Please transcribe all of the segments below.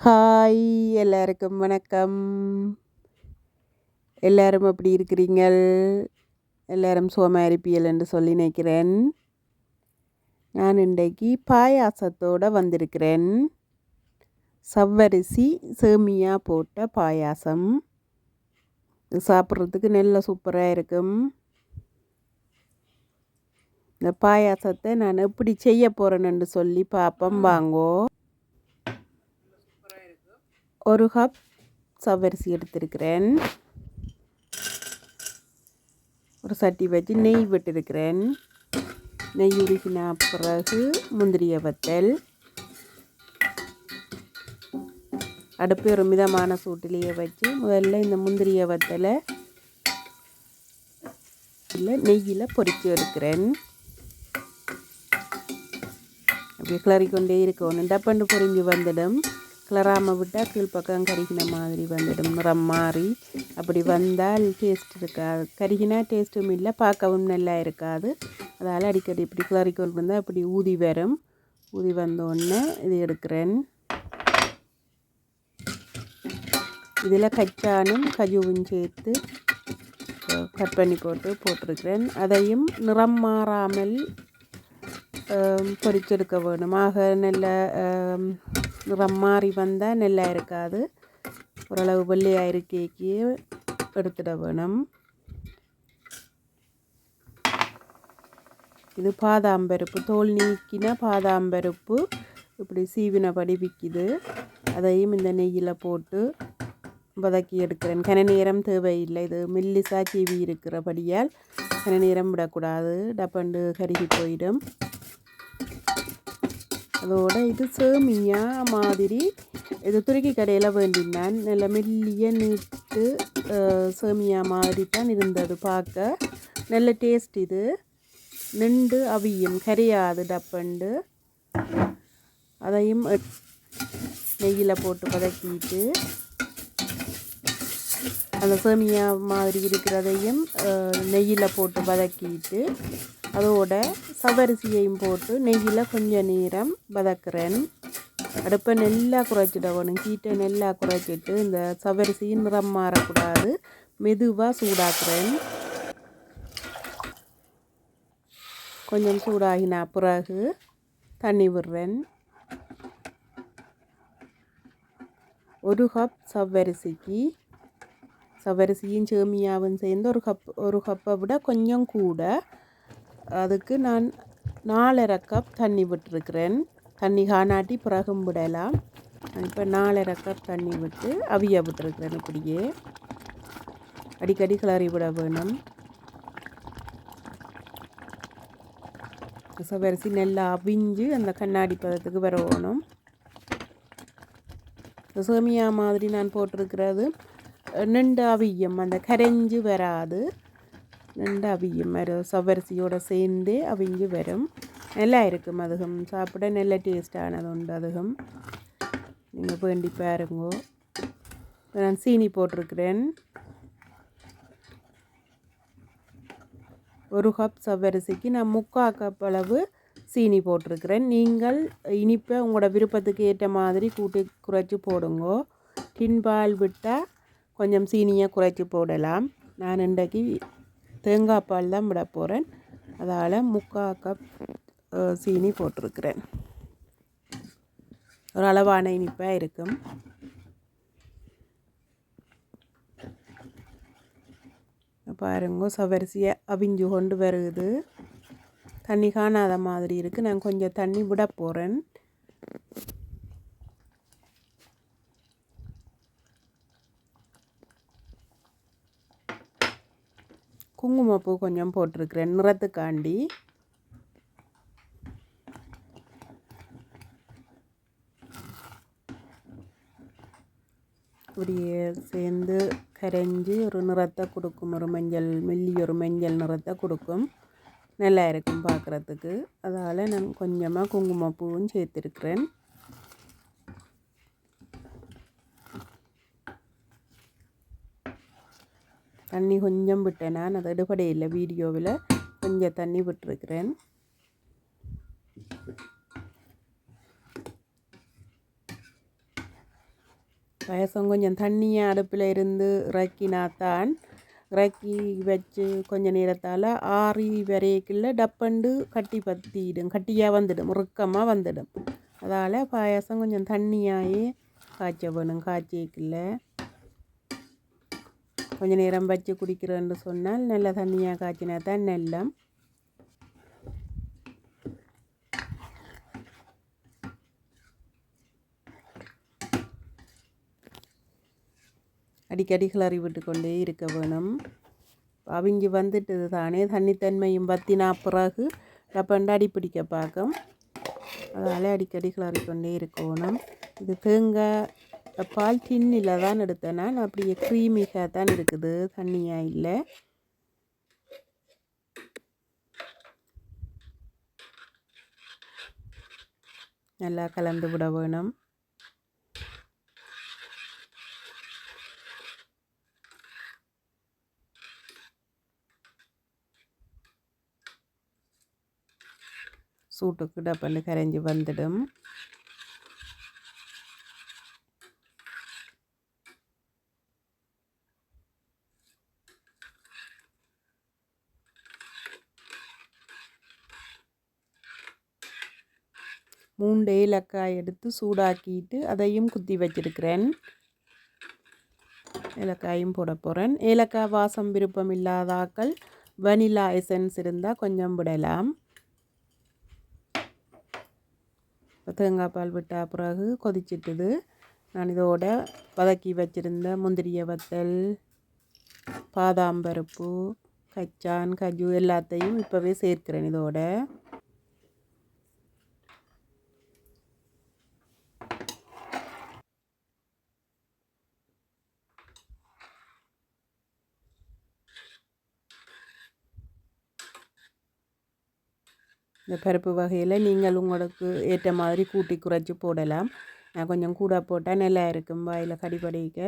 Hi எல்லாருக்கும் வணக்கம். எல்லாரும் எப்படி இருக்கிறீங்கள்? எல்லாரும் சுகமாக இருப்பியல் என்று சொல்லி நினைக்கிறேன். நான் இன்றைக்கு பாயாசத்தோடு வந்திருக்கிறேன். சவ்வரிசி சேமியா போட்ட பாயாசம். சாப்பிட்றதுக்கு நல்ல சூப்பராக இருக்கும். இந்த பாயாசத்தை நான் எப்படி செய்ய போகிறேன்னு சொல்லி பார்ப்போம் வாங்கோ. ஒரு கப் சவ்வரிசி எடுத்திருக்கிறேன். ஒரு சட்டி வச்சு நெய் விட்டுருக்கிறேன். நெய் உருகின பிறகு முந்திரிய வத்தல். அடுப்பு ஒரு மிதமான சூட்டிலேயே வச்சு முதல்ல இந்த முந்திரிய வத்தலை இல்லை நெய்யில் பொறிச்சு எடுக்கிறேன். அப்படியே கிளறிக்கொண்டே இருக்கணும். டப்பண்டு பொறிஞ்சு வந்துடும். கிளறாமல் விட்டால் கீழ்ப்பக்கம் கருகின மாதிரி வந்துடும். நிறம் மாறி அப்படி வந்தால் டேஸ்ட் இருக்காது. கருகினா டேஸ்ட்டும் இல்லை பார்க்கவும் நல்லா இருக்காது. அதால் அடிக்கடி இப்படி கிளறிக்கொண்டு வந்தால் அப்படி ஊதி வரும். ஊதி வந்தோடனே இது எடுக்கிறேன். இதில் கச்சானும் கஜுவும் சேர்த்து கட் பண்ணி போட்டு போட்டிருக்கிறேன். அதையும் நிறம் மாறாமல் பொறிச்செடுக்க வேணும். ஆக நல்ல நிறம் மாறி வந்தால் நெல்லாக இருக்காது. ஓரளவு வெள்ளையாக இருக்கேக்கு எடுத்துட வேணும். இது பாதாம்பருப்பு தோல் நீக்கின பாதாம்பருப்பு இப்படி சீவினபடி விற்கிது அதையும் இந்த நெய்யில் போட்டு வதக்கி எடுக்கிறேன். கன நேரம் தேவையில்லை. இது மெல்லிசா சீவி இருக்கிறபடியால் கன நேரம் விடக்கூடாது. டப்பண்டு கருகி போயிடும். அதோட இது சேமியா மாதிரி இது துருக்கி கடையில் வேண்டினான் நல்ல மெல்லிய நீட்டு சேமியா மாதிரி தான் இருந்தது பார்க்க நல்ல டேஸ்ட் இது நின்று அவியும் கரையாது டப்பண்டு அதையும் நெய்யில் போட்டு பதக்கிட்டு அந்த சேமியா மாதிரி இருக்கிறதையும் நெய்யில் போட்டு வதக்கிட்டு அதோட சவரிசியையும் போட்டு நெய்யில் கொஞ்சம் நேரம் வதக்குறேன். அடுப்பை நெல்லாக குறைச்சிட வேணும் கீட்டை நெல்லாக குறைச்சிட்டு இந்த சவரிசியும் நிறம் மாறக்கூடாது. மெதுவாக சூடாக்குறேன். கொஞ்சம் சூடாகின பிறகு தண்ணி விடுறேன். ஒரு கப் சவ்வரிசிக்கு சவரிசியும் சேமியாவும் சேர்ந்து ஒரு கப் ஒரு கப்பை விட கொஞ்சம் கூட அதுக்கு நான் நாலரை கப் தண்ணி விட்டுருக்கிறேன். தண்ணி காணாட்டி பிறகும் விடலாம். இப்போ நாலரை கப் தண்ணி விட்டு அவிய விட்டுருக்குறேன் இப்படியே அடிக்கடி கிளறி விட வேணும். சவரிசி நல்லா அவிஞ்சு அந்த கண்ணாடி பதத்துக்கு வரணும் சேமியா மாதிரி நான் போட்டிருக்கிறது. நின்று அவியம். அந்த கரைஞ்சி வராது. ரெண்டு அவியும் வரும் சவரிசியோடு சேர்ந்து அவிஞ்சு வரும் நல்லா இருக்கும் அதுகம் சாப்பிட நல்ல டேஸ்டானது உண்டு அதுகம் நீங்கள் வேண்டி பாருங்கோ நான் சீனி போட்டிருக்கிறேன் ஒரு கப் சவ்வரிசிக்கு நான் முக்கால் கப் அளவு சீனி போட்டிருக்கிறேன் நீங்கள் இனிப்பை உங்களோட விருப்பத்துக்கு ஏற்ற மாதிரி கூட்டி குறைச்சி போடுங்கோ டின்பால் விட்டால் கொஞ்சம் சீனியை குறைச்சி போடலாம் நான் இன்றைக்கு தேங்காய் பால் தான் விட போகிறேன் அதால் முக்கால் கப் சீனி போட்டிருக்கிறேன். ஒரு அளவான இனிப்பாக இருக்கும். பாருங்க சவரிசியாக அவிஞ்சு கொண்டு வருது. தண்ணி காணாத மாதிரி இருக்குது நான் கொஞ்சம் தண்ணி விட போகிறேன் குங்குமப்பூ கொஞ்சம் போட்டிருக்கிறேன். நிறத்துக்காண்டி. இப்படியே சேர்ந்து கரைஞ்சி ஒரு நிறத்தை கொடுக்கும். ஒரு மஞ்சள் மெல்லி ஒரு மஞ்சள் நிறத்தை கொடுக்கும். நல்லா இருக்கும் பார்க்குறதுக்கு. அதால் நான் கொஞ்சமாக குங்குமப்பூவும் சேர்த்துருக்குறேன். தண்ணி கொஞ்சம் விட்டேன். நான் அது எடுபடையில் வீடியோவில். கொஞ்சம் தண்ணி விட்டுருக்குறேன். பாயசம் கொஞ்சம் தண்ணியை அடுப்பில் இருந்து இறக்கினாத்தான் இறக்கி வச்சு கொஞ்சம் நேரத்தால் ஆறி வரைக்குள்ள டப்பண்டு கட்டி பற்றிடும் கட்டியாக வந்துடும். முறுக்கமாக வந்துடும். அதால் பாயசம் கொஞ்சம் தண்ணியாகி காய்ச்ச வேணும். காய்ச்சிக்குள்ள. கொஞ்சம் நேரம் வச்சு குடிக்கிறேன்னு சொன்னால் நல்ல தண்ணியாக காய்ச்சினா தான் நல்லம். அடிக்கடி கிளறி விட்டு கொண்டே இருக்க வேணும். அவங்க வந்துட்டது தானே. தண்ணித்தன்மையும் பற்றினா பிறகு டப்பண்டு அடி பிடிக்க பார்க்கும். அதனால் அடிக்கடி கிளறி கொண்டே இருக்கணும் இது தேங்காய் பால் டின்னில் தான் எடுத்தேன் நான் அப்படியே க்ரீமிக்காக தான் இருக்குது தண்ணியாக இல்லை. நல்லா கலந்து விட வேணும். சூட்டுக்கு டப்பன்னு கரைஞ்சி வந்துடும். மூண்டு ஏலக்காய் எடுத்து சூடாக்கிட்டு அதையும் குத்தி வச்சிருக்கிறேன். ஏலக்காயும் போட போகிறேன் ஏலக்காய் வாசம் விருப்பம் இல்லாதாக்கள் வனிலா எசன்ஸ் இருந்தால் கொஞ்சம் விடலாம். தேங்காய் பால் விட்ட பிறகு கொதிச்சிட்டுது. நான் இதோட வதக்கி வச்சுருந்த முந்திரிய வத்தல் பாதாம் பருப்பு கச்சான் கஜு எல்லாத்தையும் இப்போவே சேர்க்கிறேன் இதோட. இந்த பருப்பு வகையில் நீங்கள் உங்களுக்கு ஏற்ற மாதிரி கூட்டி குறைச்சி போடலாம். நான் கொஞ்சம் கூட போட்டால் நல்லா இருக்கும். வாயில் கடிப்படிக்க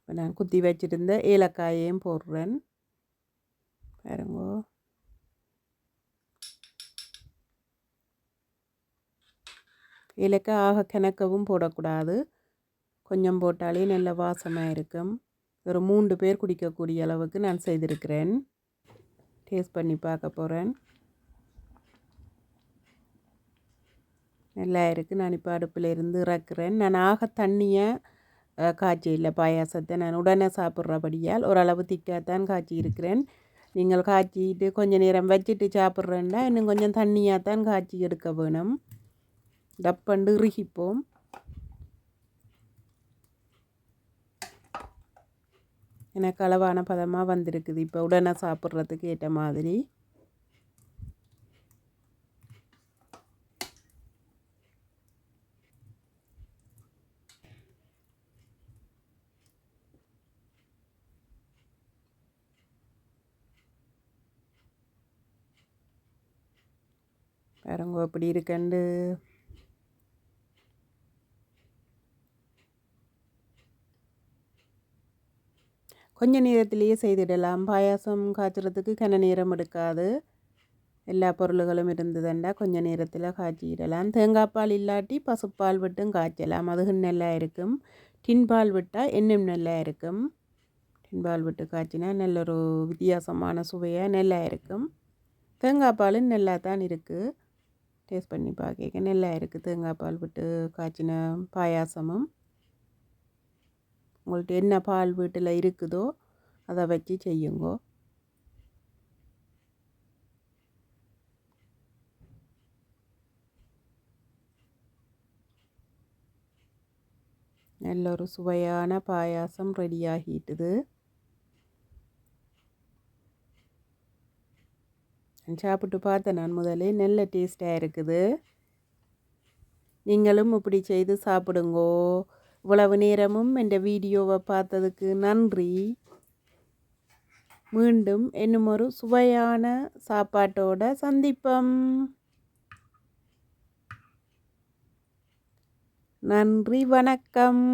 இப்போ நான் குத்தி வச்சுருந்த ஏலக்காயையும் போடுறேன். பாருங்கோ. ஏலக்காய் ஆக கிணக்கவும் போடக்கூடாது. கொஞ்சம் போட்டாலே நல்ல வாசமாக இருக்கும். ஒரு மூன்று பேர் குடிக்கக்கூடிய அளவுக்கு நான் செய்திருக்கிறேன். டேஸ்ட் பண்ணி பார்க்க போகிறேன் நல்லா இருக்குது நான் இப்போ அடுப்பில் இருந்து இறக்குறேன். நான் ஆக தண்ணியை காய்ச்சி இல்லை பாயாசத்தை நான் உடனே சாப்பிட்றபடியால் ஓரளவு திக்காக தான் காய்ச்சி இருக்கிறேன். நீங்கள் காய்ச்சிட்டு கொஞ்சம் நேரம் வச்சுட்டு சாப்பிட்றேன்னா இன்னும் கொஞ்சம் தண்ணியாக தான் காய்ச்சி எடுக்க வேணும். டப்பண்டு இறுகிப்போம் எனக்கு அளவான பதமாக வந்திருக்குது. இப்போ உடனே சாப்பிட்றதுக்கு ஏற்ற மாதிரி. பாருங்க இப்படி இருக்கண்டு? கொஞ்ச நேரத்திலேயே செய்திடலாம். பாயாசம் காய்ச்சறதுக்கு கன நேரம் எடுக்காது. எல்லா பொருள்களும் இருந்ததுண்டா. கொஞ்ச நேரத்தில் காய்ச்சிடலாம். தேங்காய் பால் இல்லாட்டி பசுப்பால் விட்டும் காய்ச்சலாம். அதுவும் நல்லா இருக்கும். டின்பால் விட்டால் இன்னும் நல்லா இருக்கும். டின் பால் விட்டு காய்ச்சினா நல்ல ஒரு வித்தியாசமான சுவையாக நல்லா இருக்கும். தேங்காய் பாலும் நல்லா தான் இருக்குது டேஸ்ட் பண்ணி பார்க்க நல்லா இருக்குது தேங்காய் பால் விட்டு காய்ச்சின பாயாசமும். உங்கள்கிட்ட என்ன பால் வீட்டில் இருக்குதோ அதை வச்சு செய்யுங்கோ. நல்ல ஒரு சுவையான பாயாசம் ரெடியாகிட்டுது சாப்பிட்டு பார்த்தேன் நான் முதலே நல்ல டேஸ்ட்டாக இருக்குது. நீங்களும் இப்படி செய்து சாப்பிடுங்கோ. இவ்வளவு நேரமும் என் வீடியோவை பார்த்ததுக்கு நன்றி. மீண்டும் இன்னும் ஒரு சுவையான சாப்பாட்டோட சந்திப்பம். நன்றி வணக்கம்.